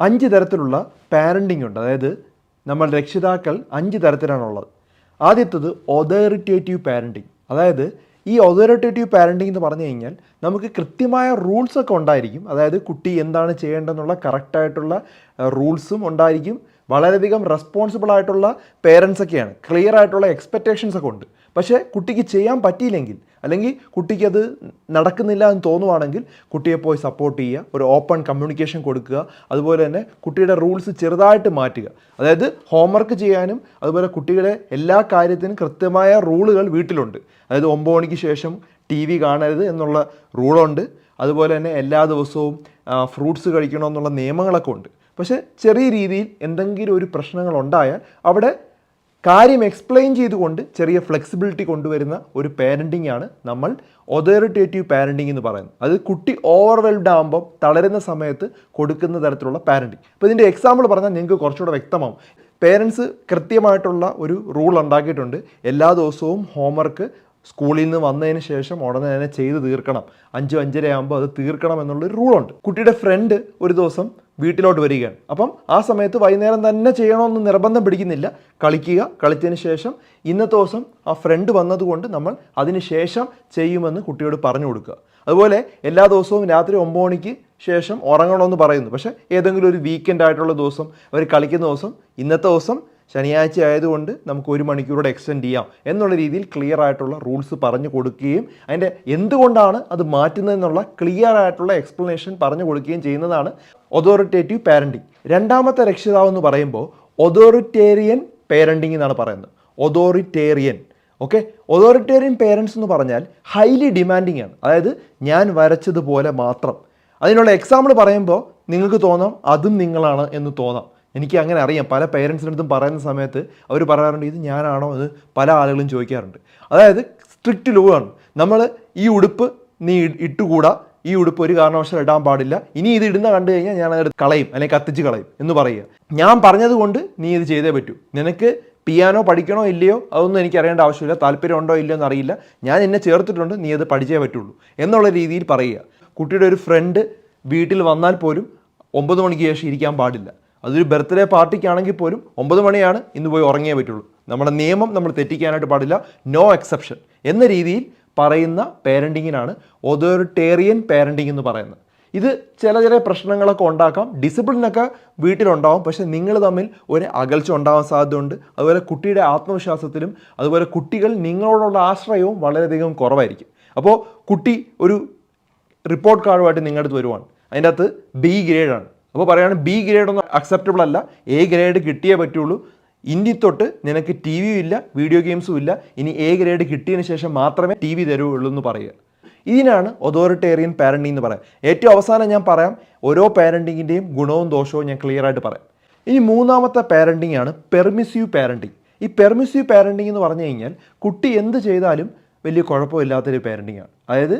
അഞ്ച് തരത്തിലുള്ള പാരന്റിംഗ് ഉണ്ട്. അതായത് നമ്മൾ രക്ഷിതാക്കൾ അഞ്ച് തരത്തിലാണുള്ളത്. ആദ്യത്തത് ഒതോറിറ്റേറ്റീവ് പാരന്റിങ് അതായത് ഈ ഒതോറിറ്റേറ്റീവ് പാരന്റിംഗ് എന്ന് പറഞ്ഞു കഴിഞ്ഞാൽ നമുക്ക് കൃത്യമായ റൂൾസൊക്കെ ഉണ്ടായിരിക്കും. അതായത് കുട്ടി എന്താണ് ചെയ്യേണ്ടതെന്നുള്ള കറക്റ്റായിട്ടുള്ള റൂൾസും ഉണ്ടായിരിക്കും. വളരെയധികം റെസ്പോൺസിബിൾ ആയിട്ടുള്ള പേരൻസ് ഒക്കെയാണ്. ക്ലിയർ ആയിട്ടുള്ള എക്സ്പെക്റ്റേഷൻസ് ഒക്കെ ഉണ്ട്. പക്ഷേ കുട്ടിക്ക് ചെയ്യാൻ പറ്റിയില്ലെങ്കിൽ അല്ലെങ്കിൽ കുട്ടിക്ക് അത് നടക്കുന്നില്ല എന്ന് തോന്നുവാണെങ്കിൽ കുട്ടിയെ പോയി സപ്പോർട്ട് ചെയ്യുക ഒരു ഓപ്പൺ കമ്മ്യൂണിക്കേഷൻ കൊടുക്കുക അതുപോലെ തന്നെ കുട്ടിയുടെ റൂൾസ് ചെറുതായിട്ട് മാറ്റുക. അതായത് ഹോംവർക്ക് ചെയ്യാനും അതുപോലെ കുട്ടിയുടെ എല്ലാ കാര്യത്തിനും കൃത്യമായ റൂളുകൾ വീട്ടിലുണ്ട്. അതായത് ഒമ്പത് മണിക്ക് ശേഷം ടി വി കാണരുത് എന്നുള്ള റൂളുണ്ട് അതുപോലെ തന്നെ എല്ലാ ദിവസവും ഫ്രൂട്ട്സ് കഴിക്കണമെന്നുള്ള നിയമങ്ങളൊക്കെ ഉണ്ട്. പക്ഷേ ചെറിയ രീതിയിൽ എന്തെങ്കിലും ഒരു പ്രശ്നങ്ങൾ ഉണ്ടായാൽ അവിടെ കാര്യം എക്സ്പ്ലെയിൻ ചെയ്തുകൊണ്ട് ചെറിയ ഫ്ലെക്സിബിലിറ്റി കൊണ്ടുവരുന്ന ഒരു പാരന്റിംഗ് ആണ് നമ്മൾ ഒതോറിറ്റേറ്റീവ് പാരന്റിംഗ് എന്ന് പറയുന്നത്. അത് കുട്ടി ഓവർവെൽഡ് ആകുമ്പോൾ തളരുന്ന സമയത്ത് കൊടുക്കുന്ന തരത്തിലുള്ള പാരന്റിംഗ് അപ്പോൾ ഇതിന്റെ എക്സാമ്പിൾ പറഞ്ഞാൽ നിങ്ങൾക്ക് കുറച്ചുകൂടെ വ്യക്തമാവും. പേരൻസ് കൃത്യമായിട്ടുള്ള ഒരു റൂൾ ഉണ്ടാക്കിയിട്ടുണ്ട്. എല്ലാ ദിവസവും ഹോംവർക്ക് സ്കൂളിൽ നിന്ന് വന്നതിന് ശേഷം ഉടനെ തന്നെ ചെയ്ത് തീർക്കണം. അഞ്ച് അഞ്ചര ആകുമ്പോൾ അത് തീർക്കണം എന്നുള്ളൊരു റൂളുണ്ട് കുട്ടിയുടെ ഫ്രണ്ട് ഒരു ദിവസം വീട്ടിലോട്ട് വരികയാണ്. അപ്പം ആ സമയത്ത് വൈകുന്നേരം തന്നെ ചെയ്യണമെന്ന് നിർബന്ധം പിടിക്കുന്നില്ല. കളിക്കുക കളിച്ചതിന് ശേഷം ഇന്നത്തെ ദിവസം ആ ഫ്രണ്ട് വന്നതുകൊണ്ട് നമ്മൾ അതിന് ശേഷം ചെയ്യുമെന്ന് കുട്ടിയോട് പറഞ്ഞു കൊടുക്കുക. അതുപോലെ എല്ലാ ദിവസവും രാത്രി ഒമ്പത് മണിക്ക് ശേഷം ഉറങ്ങണമെന്ന് പറയുന്നു. പക്ഷേ ഏതെങ്കിലും ഒരു വീക്കെൻഡ് ആയിട്ടുള്ള ദിവസം അവർ കളിക്കുന്ന ദിവസം ഇന്നത്തെ ദിവസം ശനിയാഴ്ച ആയതുകൊണ്ട് നമുക്ക് ഒരു മണിക്കൂറോടെ എക്സ്റ്റെൻഡ് ചെയ്യാം എന്നുള്ള രീതിയിൽ ക്ലിയർ ആയിട്ടുള്ള റൂൾസ് പറഞ്ഞു കൊടുക്കുകയും അതിന്റെ എന്തുകൊണ്ടാണ് അത് മാറ്റുന്നതെന്നുള്ള ക്ലിയർ ആയിട്ടുള്ള എക്സ്പ്ലനേഷൻ പറഞ്ഞു കൊടുക്കുകയും ചെയ്യുന്നതാണ് ഒതോറിറ്റേറ്റീവ് പാരന്റിങ് രണ്ടാമത്തെ രക്ഷിതാവ് എന്ന് പറയുമ്പോൾ ഒതോറിറ്റേറിയൻ പേരന്റിങ് എന്നാണ് പറയുന്നത്. ഒതോറിറ്റേറിയൻ ഓക്കെ ഒതോറിറ്റേറിയൻ പേരൻസ് എന്ന് പറഞ്ഞാൽ ഹൈലി ഡിമാൻഡിങ് ആണ്. അതായത് ഞാൻ വരച്ചതുപോലെ മാത്രം. അതിനുള്ള എക്സാമ്പിൾ പറയുമ്പോൾ നിങ്ങൾക്ക് തോന്നാം അതും നിങ്ങളാണ് എന്ന് തോന്നാം. എനിക്ക് അങ്ങനെ അറിയാം. പല പേരൻസിന്റെ അടുത്തും പറയുന്ന സമയത്ത് അവർ പറയാറുണ്ട് ഇത് ഞാനാണോ? എന്ന് പല ആളുകളും ചോദിക്കാറുണ്ട്. അതായത് സ്ട്രിക്റ്റ് ലോ ആണ്. നമ്മൾ ഈ ഉടുപ്പ് നീ ഇട്ടുകൂടാ. ഈ ഉടുപ്പ് ഒരു കാരണവശാലും ഇടാൻ പാടില്ല. ഇനി ഇത് ഇടുന്ന കണ്ടു കഴിഞ്ഞാൽ ഞാൻ അത് കളയും അല്ലെങ്കിൽ കത്തിച്ച് കളയും എന്ന് പറയുക. ഞാൻ പറഞ്ഞതുകൊണ്ട് നീ ഇത് ചെയ്തേ പറ്റൂ. നിനക്ക് പിയാനോ പഠിക്കണോ ഇല്ലയോ അതൊന്നും എനിക്ക് അറിയേണ്ട ആവശ്യമില്ല. താല്പര്യം ഉണ്ടോ ഇല്ലയോ എന്നറിയില്ല ഞാൻ എന്നെ ചേർത്തിട്ടുണ്ട് നീ അത് പഠിച്ചേ പറ്റുള്ളൂ എന്നുള്ള രീതിയിൽ പറയുക. കുട്ടിയുടെ ഒരു ഫ്രണ്ട് വീട്ടിൽ വന്നാൽ പോലും ഒമ്പത് മണിക്ക് ശേഷം ഇരിക്കാൻ പാടില്ല. അതൊരു ബർത്ത്ഡേ പാർട്ടിക്കാണെങ്കിൽ പോലും ഒമ്പത് മണിയാണ് ഇന്ന് പോയി ഉറങ്ങിയേ പറ്റുള്ളൂ. നമ്മുടെ നിയമം നമ്മൾ തെറ്റിക്കാനായിട്ട് പാടില്ല. നോ എക്സെപ്ഷൻ എന്ന രീതിയിൽ പറയുന്ന പേരന്റിങ്ങിനാണ് ഒതോറിറ്റേറിയൻ പേരന്റിംഗ് എന്ന് പറയുന്നത്. ഇത് ചില ചില പ്രശ്നങ്ങളൊക്കെ ഉണ്ടാക്കാം. ഡിസിപ്ലിനൊക്കെ വീട്ടിലുണ്ടാവും. പക്ഷെ നിങ്ങൾ തമ്മിൽ ഒരു അകൽച്ച ഉണ്ടാവാൻ സാധ്യതയുണ്ട്. അതുപോലെ കുട്ടിയുടെ ആത്മവിശ്വാസത്തിലും അതുപോലെ കുട്ടികൾ നിങ്ങളോടുള്ള ആശ്രയവും വളരെയധികം കുറവായിരിക്കും. അപ്പോൾ കുട്ടി ഒരു റിപ്പോർട്ട് കാർഡുമായിട്ട് നിങ്ങളുടെ അടുത്ത് വരുവാണ്. അതിന്റെ അകത്ത് ബി ഗ്രേഡാണ് അപ്പോൾ പറയുകയാണ് ബി ഗ്രേഡ് ഒന്നും അക്സെപ്റ്റബിൾ അല്ല. എ ഗ്രേഡ് കിട്ടിയേ പറ്റുള്ളൂ. ഇനി തൊട്ട് നിനക്ക് ടി വിയും ഇല്ല വീഡിയോ ഗെയിംസും ഇല്ല. ഇനി എ ഗ്രേഡ് കിട്ടിയതിന് ശേഷം മാത്രമേ ടി വി തരുള്ളൂ എന്ന് പറയുക. ഇതിനാണ് ഒതോറിറ്റേറിയൻ പാരന്റിംഗ് എന്ന് പറയാം ഏറ്റവും അവസാനം ഞാൻ പറയാം ഓരോ പാരന്റിങ്ങിന്റെയും ഗുണവും ദോഷവും ഞാൻ ക്ലിയർ ആയിട്ട് പറയാം. ഇനി മൂന്നാമത്തെ പാരന്റിംഗ് ആണ് പെർമിസീവ് പാരന്റിംഗ് ഈ പെർമിസീവ് പാരന്റിംഗ് എന്ന് പറഞ്ഞു കഴിഞ്ഞാൽ കുട്ടി എന്ത് ചെയ്താലും വലിയ കുഴപ്പമില്ലാത്തൊരു പാരന്റിംഗ് ആണ്. അതായത്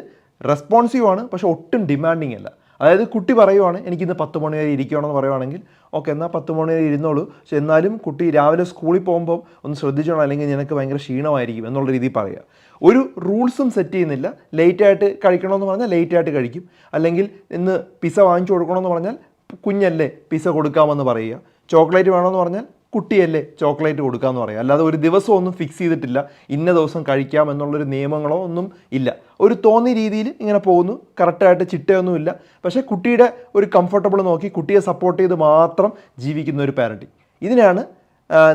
റെസ്പോൺസീവ് ആണ് പക്ഷെ ഒട്ടും ഡിമാൻഡിങ് അല്ല. അതായത് കുട്ടി പറയുവാണ് എനിക്കിന്ന് പത്ത് മണി വരെ ഇരിക്കണമെന്ന് പറയുവാണെങ്കിൽ ഓക്കെ എന്നാൽ പത്ത് മണി വരെ ഇരുന്നോളൂ. പക്ഷെ എന്നാലും കുട്ടി രാവിലെ സ്കൂളിൽ പോകുമ്പോൾ ഒന്ന് ശ്രദ്ധിച്ചോണം അല്ലെങ്കിൽ നിനക്ക് ഭയങ്കര ക്ഷീണമായിരിക്കും എന്നുള്ള രീതിയിൽ പറയുക. ഒരു റൂൾസും സെറ്റ് ചെയ്യുന്നില്ല. ലേറ്റായിട്ട് കഴിക്കണമെന്ന് പറഞ്ഞാൽ ലേറ്റായിട്ട് കഴിക്കും. അല്ലെങ്കിൽ ഇന്ന് പിസ വാങ്ങിച്ചു കൊടുക്കണമെന്ന് പറഞ്ഞാൽ കുഞ്ഞല്ലേ പിസ കൊടുക്കാമെന്ന് പറയുക. ചോക്ലേറ്റ് വേണമെന്ന് പറഞ്ഞാൽ കുട്ടിയല്ലേ ചോക്ലേറ്റ് കൊടുക്കാമെന്ന് പറയാം. അല്ലാതെ ഒരു ദിവസം ഒന്നും ഫിക്സ് ചെയ്തിട്ടില്ല. ഇന്ന ദിവസം കഴിക്കാം എന്നുള്ളൊരു നിയമങ്ങളോ ഒന്നും ഇല്ല. ഒരു തോന്നിയ രീതിയിൽ ഇങ്ങനെ പോകുന്നു. കറക്റ്റായിട്ട് ചിട്ടയൊന്നുമില്ല പക്ഷേ കുട്ടിയുടെ ഒരു കംഫർട്ടബിൾ നോക്കി കുട്ടിയെ സപ്പോർട്ട് ചെയ്ത് മാത്രം ജീവിക്കുന്ന ഒരു പാരന്റിങ് ഇതിനാണ്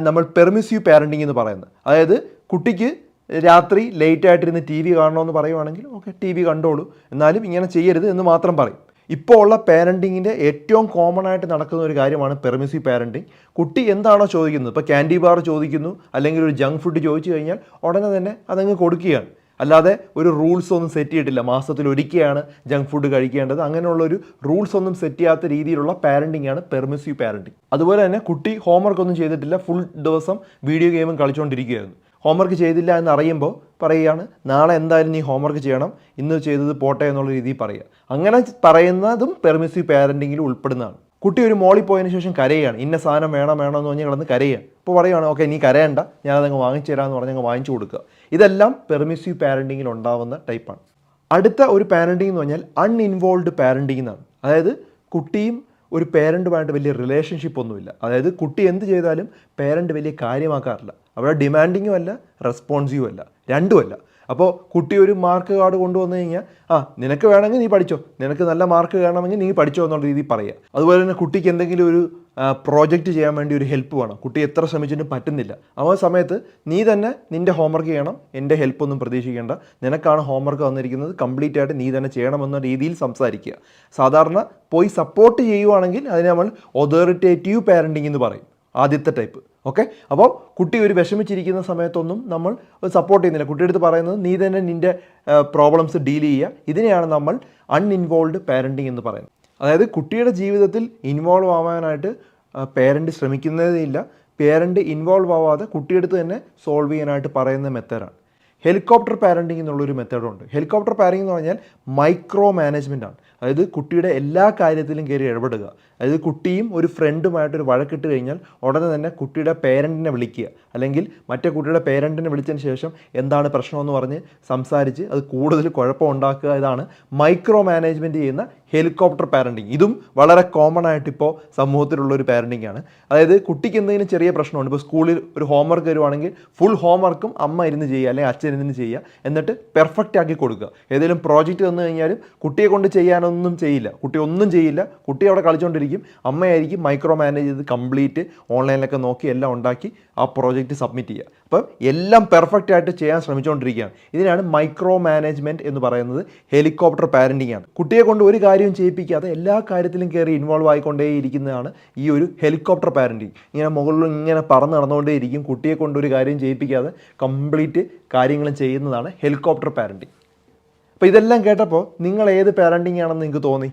നമ്മൾ പെർമിസീവ് പാരന്റിങ് എന്ന് പറയുന്നത്. അതായത് കുട്ടിക്ക് രാത്രി ലേറ്റായിട്ടിരുന്ന് ടി വി കാണണമെന്ന് പറയുവാണെങ്കിൽ ഓക്കെ ടി വി കണ്ടോളൂ. എന്നാലും ഇങ്ങനെ ചെയ്യരുത് എന്ന് മാത്രം പറയും. ഇപ്പോൾ ഉള്ള പാരന്റിങ്ങിന്റെ ഏറ്റവും കോമൺ ആയിട്ട് നടക്കുന്ന ഒരു കാര്യമാണ് പെർമിസീവ് പാരന്റിങ് കുട്ടി എന്താണോ ചോദിക്കുന്നത്? ഇപ്പോൾ ക്യാൻഡി ബാർ ചോദിക്കുന്നു അല്ലെങ്കിൽ ഒരു ജങ്ക് ഫുഡ് ചോദിച്ചു കഴിഞ്ഞാൽ ഉടനെ തന്നെ അതങ്ങ് കൊടുക്കുകയാണ്. അല്ലാതെ ഒരു റൂൾസ് ഒന്നും സെറ്റ് ചെയ്തിട്ടില്ല. മാസത്തിൽ ഒരിക്കലാണ് ജങ്ക് ഫുഡ് കഴിക്കേണ്ടത്. അങ്ങനെയുള്ള ഒരു റൂൾസ് ഒന്നും സെറ്റ് ചെയ്യാത്ത രീതിയിലുള്ള പാരന്റിംഗ് ആണ് പെർമിസീവ് പാരന്റിംഗ് അതുപോലെ തന്നെ കുട്ടി ഹോംവർക്ക് ഒന്നും ചെയ്തിട്ടില്ല. ഫുൾ ദിവസം വീഡിയോ ഗെയിമും കളിച്ചുകൊണ്ടിരിക്കുകയായിരുന്നു ഹോംവർക്ക് ചെയ്തില്ല എന്ന് അറിയുമ്പോൾ പറയുകയാണ് നാളെ എന്തായാലും നീ ഹോംവർക്ക് ചെയ്യണം ഇന്ന് ചെയ്തത് പോട്ടെ എന്നുള്ള രീതിയിൽ പറയുക. അങ്ങനെ പറയുന്നതും പെർമിസീവ് പാരന്റിങ്ങിൽ ഉൾപ്പെടുന്നതാണ്. കുട്ടി ഒരു മോളിൽ പോയതിന് ശേഷം കരയാണ് ഇന്ന സാധനം വേണം വേണം എന്ന് പറഞ്ഞ് കിടന്ന് കരയുകയാണ്. അപ്പോൾ പറയുകയാണ് ഓക്കെ നീ കരയണ്ട ഞാനതങ്ങ് വാങ്ങിച്ചു തരാമെന്ന് പറഞ്ഞ് അങ്ങ് വാങ്ങിച്ചു കൊടുക്കുക. ഇതെല്ലാം പെർമിസീവ് പാരന്റിങ്ങിൽ ഉണ്ടാവുന്ന ടൈപ്പാണ് അടുത്ത ഒരു പാരന്റിംഗ് എന്ന് പറഞ്ഞാൽ അൺഇൻവോൾവ് പാരന്റിംഗ് എന്നാണ്. അതായത് കുട്ടിയും ഒരു പേരന്റുമായിട്ട് വലിയ റിലേഷൻഷിപ്പ് ഒന്നുമില്ല. അതായത് കുട്ടി എന്ത് ചെയ്താലും പേരന്റ് വലിയ കാര്യമാക്കാറില്ല. അവിടെ ഡിമാൻഡിങ്ങും അല്ല റെസ്പോൺസീവും അല്ല. രണ്ടുമല്ല അപ്പോൾ കുട്ടി ഒരു മാർക്ക് കാർഡ് കൊണ്ടുവന്നു കഴിഞ്ഞാൽ ആ നിനക്ക് വേണമെങ്കിൽ നീ പഠിച്ചോ. നിനക്ക് നല്ല മാർക്ക് വേണമെങ്കിൽ നീ പഠിച്ചോ എന്നുള്ള രീതിയിൽ പറയുക. അതുപോലെ തന്നെ കുട്ടിക്ക് എന്തെങ്കിലും ഒരു പ്രോജക്റ്റ് ചെയ്യാൻ വേണ്ടി ഒരു ഹെൽപ്പ് വേണം. കുട്ടി എത്ര ശ്രമിച്ചിട്ടും പറ്റുന്നില്ല. ആ സമയത്ത് നീ തന്നെ നിന്റെ ഹോംവർക്ക് ചെയ്യണം. എന്റെ ഹെൽപ്പൊന്നും പ്രതീക്ഷിക്കേണ്ട. നിനക്കാണ് ഹോംവർക്ക് വന്നിരിക്കുന്നത്. കംപ്ലീറ്റ് ആയിട്ട് നീ തന്നെ ചെയ്യണമെന്ന രീതിയിൽ സംസാരിക്കുക. സാധാരണ പോയി സപ്പോർട്ട് ചെയ്യുവാണെങ്കിൽ അതിനെ നമ്മൾ ഒതോറിറ്റേറ്റീവ് പാരന്റിങ് എന്ന് പറയും. ആദ്യത്തെ ടൈപ്പ് ഓക്കെ അപ്പോൾ കുട്ടി ഒരു വിഷമിച്ചിരിക്കുന്ന സമയത്തൊന്നും നമ്മൾ സപ്പോർട്ട് ചെയ്യുന്നില്ല. കുട്ടിയുടെ അടുത്ത് പറയുന്നത് നീ തന്നെ നിന്റെ പ്രോബ്ലംസ് ഡീൽ ചെയ്യുക. ഇതിനെയാണ് നമ്മൾ അൺഇൻവോൾവ് പാരന്റിങ് എന്ന് പറയുന്നത്. അതായത് കുട്ടിയുടെ ജീവിതത്തിൽ ഇൻവോൾവ് ആവാനായിട്ട് പേരന്റ് ശ്രമിക്കുന്നതേ ഇല്ല. പേരന്റ് ഇൻവോൾവ് ആവാതെ കുട്ടിയെടുത്ത് തന്നെ സോൾവ് ചെയ്യാനായിട്ട് പറയുന്ന മെത്തേഡാണ്. ഹെലികോപ്റ്റർ പാരന്റിംഗ് എന്നുള്ളൊരു മെത്തേഡുണ്ട്. ഹെലികോപ്റ്റർ പാരന്റിംഗ് എന്ന് പറഞ്ഞാൽ മൈക്രോ മാനേജ്മെന്റ് ആണ്. അതായത് കുട്ടിയുടെ എല്ലാ കാര്യത്തിലും കയറി ഇടപെടുക. അതായത് കുട്ടിയും ഒരു ഫ്രണ്ടുമായിട്ടൊരു വഴക്കിട്ട് കഴിഞ്ഞാൽ ഉടനെ തന്നെ കുട്ടിയുടെ പേരന്റിനെ വിളിക്കുക. അല്ലെങ്കിൽ മറ്റേ കുട്ടിയുടെ പേരന്റിനെ വിളിച്ചതിന് ശേഷം എന്താണ് പ്രശ്നമെന്ന് പറഞ്ഞ് സംസാരിച്ച് അത് കൂടുതൽ കുഴപ്പമുണ്ടാക്കുക ഇതാണ് മൈക്രോ മാനേജ്മെന്റ് ചെയ്യുന്ന ഹെലികോപ്റ്റർ പാരന്റിങ് ഇതും വളരെ കോമൺ ആയിട്ട് ഇപ്പോൾ സമൂഹത്തിലുള്ള ഒരു പാരന്റിംഗ് ആണ്. അതായത് കുട്ടിക്ക് എന്തെങ്കിലും ചെറിയ പ്രശ്നമുണ്ട്. ഇപ്പോൾ സ്കൂളിൽ ഒരു ഹോംവർക്ക് വരുവാണെങ്കിൽ ഫുൾ ഹോംവർക്കും അമ്മ ഇരുന്ന് ചെയ്യുക അല്ലെങ്കിൽ അച്ഛൻ ഇരുന്ന് ചെയ്യുക. എന്നിട്ട് പെർഫെക്റ്റ് ആക്കി കൊടുക്കുക. ഏതെങ്കിലും പ്രോജക്റ്റ് തന്നു കഴിഞ്ഞാലും കുട്ടിയെ കൊണ്ട് ചെയ്യാനൊന്നും ചെയ്യില്ല. കുട്ടി ഒന്നും ചെയ്യില്ല. കുട്ടി അവിടെ കളിച്ചുകൊണ്ടിരിക്കും അമ്മയായിരിക്കും മൈക്രോ മാനേജ് ചെയ്ത് കംപ്ലീറ്റ് ഓൺലൈനിലൊക്കെ നോക്കി എല്ലാം ഉണ്ടാക്കി ആ പ്രോജക്റ്റ് സബ്മിറ്റ് ചെയ്യുക. അപ്പം എല്ലാം പെർഫെക്റ്റ് ആയിട്ട് ചെയ്യാൻ ശ്രമിച്ചുകൊണ്ടിരിക്കുകയാണ് ഇതിനാണ് മൈക്രോ മാനേജ്മെന്റ് എന്ന് പറയുന്നത് ഹെലികോപ്റ്റർ പാരന്റിംഗ് ആണ്. കുട്ടിയെ കൊണ്ട് ഒരു കാര്യവും ചെയ്യിപ്പിക്കാതെ എല്ലാ കാര്യത്തിലും കയറി ഇൻവോൾവ് ആയിക്കൊണ്ടേയിരിക്കുന്നതാണ് ഈ ഒരു ഹെലികോപ്റ്റർ പാരന്റിങ് ഇങ്ങനെ മുകളിൽ ഇങ്ങനെ പറന്ന് നടന്നുകൊണ്ടേയിരിക്കും കുട്ടിയെ കൊണ്ട് ഒരു കാര്യം ചെയ്യിപ്പിക്കാതെ കംപ്ലീറ്റ് കാര്യങ്ങളും ചെയ്യുന്നതാണ് ഹെലികോപ്റ്റർ പാരന്റിങ് അപ്പോൾ ഇതെല്ലാം കേട്ടപ്പോൾ നിങ്ങൾ ഏത് പാരന്റിംഗ് ആണെന്ന് നിങ്ങൾക്ക് തോന്നി?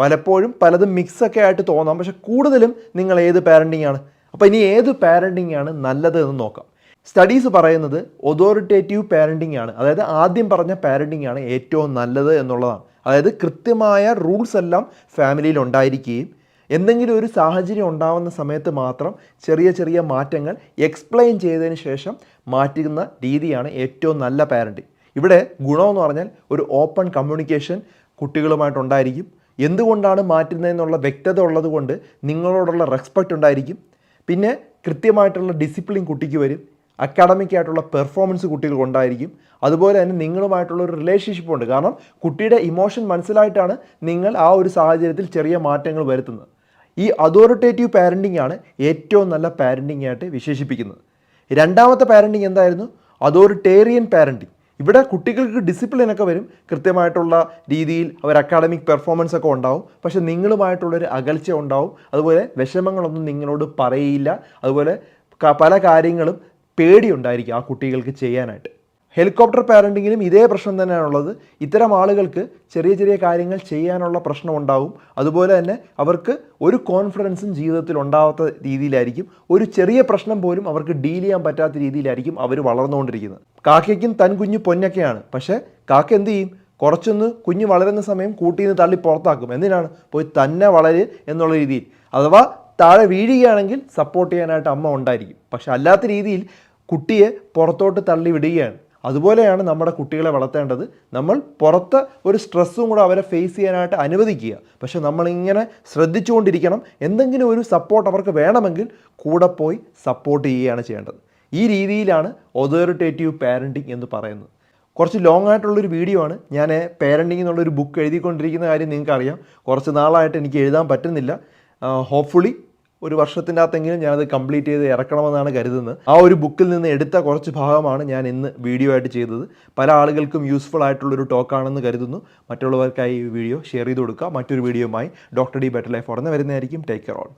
പലപ്പോഴും പലതും മിക്സൊക്കെ ആയിട്ട് തോന്നാം. പക്ഷെ കൂടുതലും നിങ്ങൾ ഏത് പാരന്റിംഗ് ആണ്? അപ്പോൾ ഇനി ഏത് പാരന്റിംഗ് ആണ് നല്ലത് എന്ന് നോക്കാം. സ്റ്റഡീസ് പറയുന്നത് ഒതോറിറ്റേറ്റീവ് പാരന്റിംഗ് ആണ്. അതായത് ആദ്യം പറഞ്ഞ പാരന്റിംഗ് ആണ് ഏറ്റവും നല്ലത് എന്നുള്ളതാണ്. അതായത് കൃത്യമായ റൂൾസ് എല്ലാം ഫാമിലിയിൽ ഉണ്ടായിരിക്കുകയും എന്തെങ്കിലും ഒരു സാഹചര്യം ഉണ്ടാവുന്ന സമയത്ത് മാത്രം ചെറിയ ചെറിയ മാറ്റങ്ങൾ എക്സ്പ്ലെയിൻ ചെയ്തതിന് ശേഷം മാറ്റുന്ന രീതിയാണ് ഏറ്റവും നല്ല പാരന്റിങ് ഇവിടെ ഗുണമെന്ന് പറഞ്ഞാൽ ഒരു ഓപ്പൺ കമ്മ്യൂണിക്കേഷൻ കുട്ടികളുമായിട്ടുണ്ടായിരിക്കും എന്തുകൊണ്ടാണ് മാറ്റുന്നതെന്നുള്ള വ്യക്തത ഉള്ളത് കൊണ്ട് നിങ്ങളോടുള്ള റെസ്പെക്റ്റ് ഉണ്ടായിരിക്കും. പിന്നെ കൃത്യമായിട്ടുള്ള ഡിസിപ്ലിൻ കുട്ടിക്ക് വരും. അക്കാഡമിക് ആയിട്ടുള്ള പെർഫോമൻസ് കുട്ടികൾക്ക് ഉണ്ടായിരിക്കും. അതുപോലെ തന്നെ നിങ്ങളുമായിട്ടുള്ള ഒരു റിലേഷൻഷിപ്പ് ഉണ്ട്. കാരണം കുട്ടിയുടെ ഇമോഷൻ മനസ്സിലായിട്ടാണ് നിങ്ങൾ ആ ഒരു സാഹചര്യത്തിൽ ചെറിയ മാറ്റങ്ങൾ വരുത്തുന്നത്. ഈ അതോറിറ്റേറ്റീവ് പാരന്റിംഗ് ആണ് ഏറ്റവും നല്ല പാരന്റിംഗ് ആയിട്ട് വിശേഷിപ്പിക്കുന്നത്. രണ്ടാമത്തെ പാരന്റിംഗ് എന്തായിരുന്നു? അതോറിറ്റേറിയൻ പാരന്റിംഗ് ഇവിടെ കുട്ടികൾക്ക് ഡിസിപ്ലിൻ ഒക്കെ വരും. കൃത്യമായിട്ടുള്ള രീതിയിൽ അവർ അക്കാഡമിക് പെർഫോമൻസ് ഒക്കെ ഉണ്ടാവും. പക്ഷേ നിങ്ങളുമായിട്ടുള്ളൊരു അകൽച്ച ഉണ്ടാവും. അതുപോലെ വിഷമങ്ങളൊന്നും നിങ്ങളോട് പറയില്ല. അതുപോലെ പല കാര്യങ്ങളും പേടിയുണ്ടായിരിക്കും ആ കുട്ടികൾക്ക് ചെയ്യാനായിട്ട്. ഹെലികോപ്റ്റർ പാരന്റിങ്ങിലും ഇതേ പ്രശ്നം തന്നെയാണുള്ളത് ഇത്തരം ആളുകൾക്ക് ചെറിയ ചെറിയ കാര്യങ്ങൾ ചെയ്യാനുള്ള പ്രശ്നം ഉണ്ടാവും. അതുപോലെ തന്നെ അവർക്ക് ഒരു കോൺഫിഡൻസും ജീവിതത്തിൽ ഉണ്ടാവാത്ത രീതിയിലായിരിക്കും. ഒരു ചെറിയ പ്രശ്നം പോലും അവർക്ക് ഡീൽ ചെയ്യാൻ പറ്റാത്ത രീതിയിലായിരിക്കും അവർ വളർന്നുകൊണ്ടിരിക്കുന്നത്. കാക്കയ്ക്കും തൻ കുഞ്ഞു പൊന്നൊക്കെയാണ്. പക്ഷേ കാക്ക എന്ത് ചെയ്യും? കുറച്ചൊന്ന് കുഞ്ഞ് വളരുന്ന സമയം കൂട്ടിൽ നിന്ന് തള്ളി പുറത്താക്കും. എന്തിനാണ്? പോയി തന്നെ വളര് എന്നുള്ള രീതിയിൽ. അഥവാ താഴെ വീഴുകയാണെങ്കിൽ സപ്പോർട്ട് ചെയ്യാനായിട്ട് അമ്മ ഉണ്ടായിരിക്കും. പക്ഷെ അല്ലാത്ത രീതിയിൽ കുട്ടിയെ പുറത്തോട്ട് തള്ളി വിടുകയാണ്. അതുപോലെയാണ് നമ്മുടെ കുട്ടികളെ വളർത്തേണ്ടത്. നമ്മൾ പുറത്ത് ഒരു സ്ട്രെസ്സും കൂടെ അവരെ ഫേസ് ചെയ്യാനായിട്ട് അനുവദിക്കുക. പക്ഷേ നമ്മളിങ്ങനെ ശ്രദ്ധിച്ചുകൊണ്ടിരിക്കണം. എന്തെങ്കിലും ഒരു സപ്പോർട്ട് അവർക്ക് വേണമെങ്കിൽ കൂടെ പോയി സപ്പോർട്ട് ചെയ്യുകയാണ് ചെയ്യേണ്ടത്. ഈ രീതിയിലാണ് ഒതോറിറ്റേറ്റീവ് പാരന്റിങ് എന്ന് പറയുന്നത്. കുറച്ച് ലോങ് ആയിട്ടുള്ളൊരു വീഡിയോ ആണ്. ഞാൻ പേരന്റിംഗ് എന്നുള്ളൊരു ബുക്ക് എഴുതിക്കൊണ്ടിരിക്കുന്ന കാര്യം നിങ്ങൾക്കറിയാം. കുറച്ച് നാളായിട്ട് എനിക്ക് എഴുതാൻ പറ്റുന്നില്ല. ഹോപ്പ്ഫുള്ളി ഒരു വർഷത്തിന്റെ അകത്തെങ്കിലും ഞാനത് കംപ്ലീറ്റ് ചെയ്ത് ഇറക്കണമെന്നാണ് കരുതുന്നത്. ആ ഒരു ബുക്കിൽ നിന്ന് എടുത്ത കുറച്ച് ഭാഗമാണ് ഞാൻ ഇന്ന് വീഡിയോ ആയിട്ട് ചെയ്തത്. പല ആളുകൾക്കും യൂസ്ഫുൾ ആയിട്ടുള്ളൊരു ടോക്കാണെന്ന് കരുതുന്നു. മറ്റുള്ളവർക്കായി ഈ വീഡിയോ ഷെയർ ചെയ്ത് കൊടുക്കുക. മറ്റൊരു വീഡിയോയുമായി ഡോക്ടർ ഡി ബെറ്റർ ലൈഫ് ഉടനെ വരുന്നതായിരിക്കും. Take care all